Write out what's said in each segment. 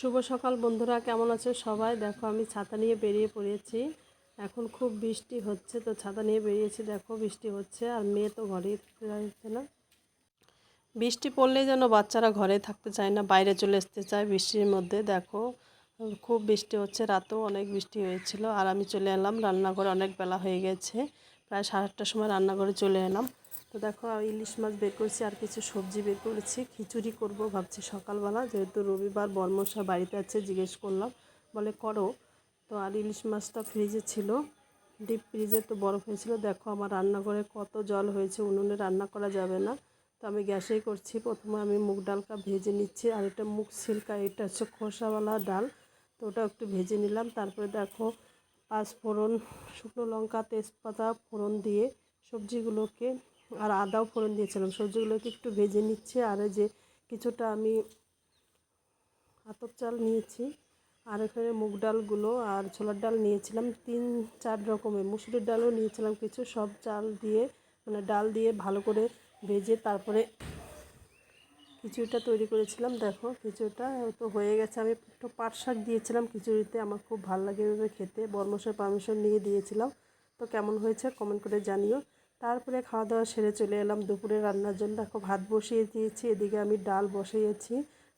শুভ সকাল বন্ধুরা, কেমন আছে সবাই? দেখো, আমি ছাতা নিয়ে বেরিয়ে পড়েছি। এখন খুব বৃষ্টি হচ্ছে, তো ছাতা নিয়ে বেরিয়েছি। দেখো, বৃষ্টি হচ্ছে, আর মেয়ে তো ঘরেই থাকতে চাইছে না। বৃষ্টি পড়লেই যেন বাচ্চারা ঘরে থাকতে চায় না, বাইরে চলে আসতে চায় বৃষ্টির মধ্যে। দেখো, খুব বৃষ্টি হচ্ছে, রাতেও অনেক বৃষ্টি হয়েছিল। আর আমি চলে এলাম, রান্নাঘরে অনেক বেলা হয়ে গেছে। প্রায় সাড়ে আটটার সময় রান্নাঘরে চলে এলাম। তো দেখো ইলিশ মাছ বের করেছি, আর কিছু সবজি বের করেছি। খিচুড়ি করব ভাবছি সকালবেলা, যেহেতু রবিবার বর্মশা বাড়িতে আছে, জিজ্ঞেস করলাম, বলে করো। তো আর ইলিশ মাছটা ফ্রিজে ছিল, ডিপ ফ্রিজে তো বরফ হয়েছিল। দেখো, আমার রান্নাঘরে কত জল হয়েছে, উনুনে রান্না করা যাবে না। তো আমি গ্যাসেই করছি, প্রথমে আমি মুগ ডালটা ভেজে নিচ্ছি, আর এটা মুগ সিল্কা, এটা হচ্ছে খোসাওয়ালা ডাল। তো ওটা একটু ভেজে নিলাম, তারপরে দেখো, পাঁচ ফোড়ন শুকনো লঙ্কা, তেজপাতা ফোড়ন দিয়ে সবজিগুলোকে আর আদাও ফোড়ন দিয়েছিলাম। সবজিগুলোকে একটু ভেজে নিচ্ছে। আর যে কিছুটা আমি আতপ চাল নিয়েছি। আর এখানে মুগ ডালগুলো আর ছোলার ডাল নিয়েছিলাম। তিন, চার রকমের। মুসুরির ডালও নিয়েছিলাম কিছু। সব চাল দিয়ে মানে ডাল দিয়ে ভালো করে ভেজে তারপরে খিচুড়িটা তৈরি করেছিলাম। দেখো, খিচুড়িটা তো হয়ে গেছে। আমি একটু পাট শাক দিয়েছিলাম খিচুড়িতে। আমার খুব ভালো লাগে এভাবে খেতে। বর্মশের পারমিশন নিয়ে দিয়েছিলাম। তো কেমন হয়েছে কমেন্ট করে জানিও। তারপরে খাওয়া দাওয়া সেরে চলে এলাম। দুপুরে রান্নার জন্য দেখো ভাত বসিয়ে দিয়েছি, এদিকে আমি ডাল বসিয়েছি।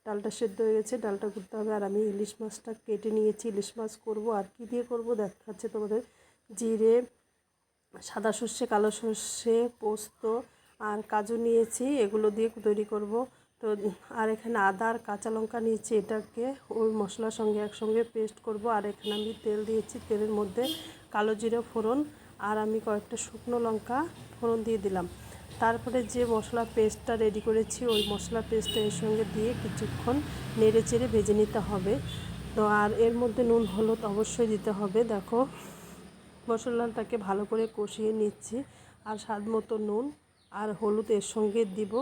ডালটা সেদ্ধ হয়ে গেছে, ডালটা করতে হবে। আর আমি ইলিশ মাছটা কেটে নিয়েছি। ইলিশ মাছ করব আর কি দিয়ে করব দেখাচ্ছে তোমাদের। জিরে, সাদা সর্ষে, কালো সর্ষে, পোস্ত আর কাজু নিয়েছি, এগুলো দিয়ে তৈরি করব। তো আর এখানে আদা আর কাঁচা লঙ্কা নিয়েছি, এটাকে ওই মশলার সঙ্গে একসঙ্গে পেস্ট করব। আর এখানে আমি তেল দিয়েছি, তেলের মধ্যে কালো জিরে ফোড়ন আর আমি কয়েকটা শুকনো লঙ্কা ফোড়ন দিয়ে দিলাম। তারপরে যে মশলা পেস্টটা রেডি করেছি, ওই মশলা পেস্টটা এর সঙ্গে দিয়ে কিছুক্ষণ নেড়ে চেড়ে ভেজে নিতে হবে। তো আর এর মধ্যে নুন, হলুদ অবশ্যই দিতে হবে। দেখো, মশলাটাকে ভালো করে কষিয়ে নিচ্ছি। আর স্বাদ মতো নুন আর হলুদ এর সঙ্গে দিব।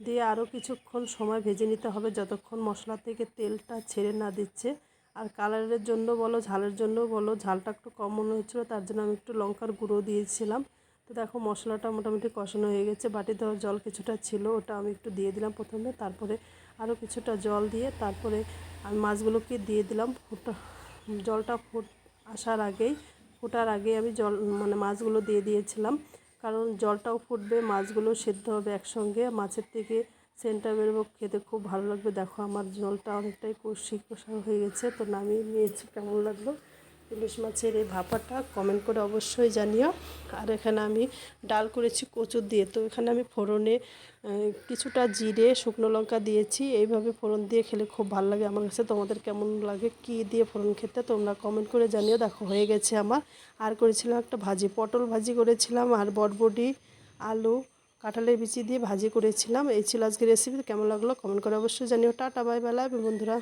দিয়ে আরও কিছুক্ষণ সময় ভেজে নিতে হবে, যতক্ষণ মশলা থেকে তেলটা ছেড়ে না দিচ্ছে। আর কালারের জন্য বলো, ঝালের জন্য বলো, ঝালটা একটু কম মনে হচ্ছিল, তার জন্য আমি একটু লঙ্কার গুঁড়ো দিয়েছিলাম। তো দেখো মশলাটা মোটামুটি কষানো হয়ে গেছে, বাটি দেওয়ার জল কিছুটা ছিল, ওটা আমি একটু দিয়ে দিলাম প্রথমে, তারপরে আরও কিছুটা জল দিয়ে তারপরে আমি মাছগুলোকে দিয়ে দিলাম। ফুটা, জলটা ফুট, আসার আগেই, ফোটার আগে আমি জল মানে মাছগুলো দিয়ে দিয়েছিলাম। কারণ জলটাও ফুটবে, মাছগুলো সেদ্ধ হবে একসঙ্গে, মাছের থেকে সেন্টটা বেরোবো খেতে খুব ভালো লাগবে। দেখো আমার জলটা অনেকটাই কষি কষা হয়ে গেছে, তো নামিয়ে নিয়েছি, কেমন লাগল? ইলিশ মাছের এই ভাপাটা কমেন্ট করে অবশ্যই জানিও। আর এখানে আমি ডাল করেছি কচুর দিয়ে, তো এখানে আমি ফোড়নে কিছুটা জিরে, শুকনো লঙ্কা দিয়েছি। এইভাবে ফোড়ন দিয়ে খেলে খুব ভালো লাগে আমার কাছে। তোমাদের কেমন লাগে, কি দিয়ে ফোড়ন খেতে তোমরা কমেন্ট করে জানিও। দেখো, হয়ে গেছে আমার। আর করেছিলাম একটা ভাজি, পটল ভাজি করেছিলাম, আর বটবডি আলু কাঁঠালের বিচি দিয়ে ভাজি করেছিলাম। এই ছিল আজকে রেসিপি কেমন লাগল? কমেন্ট করে অবশ্যই জানিও। টাটা বাই বেলা বন্ধুরা।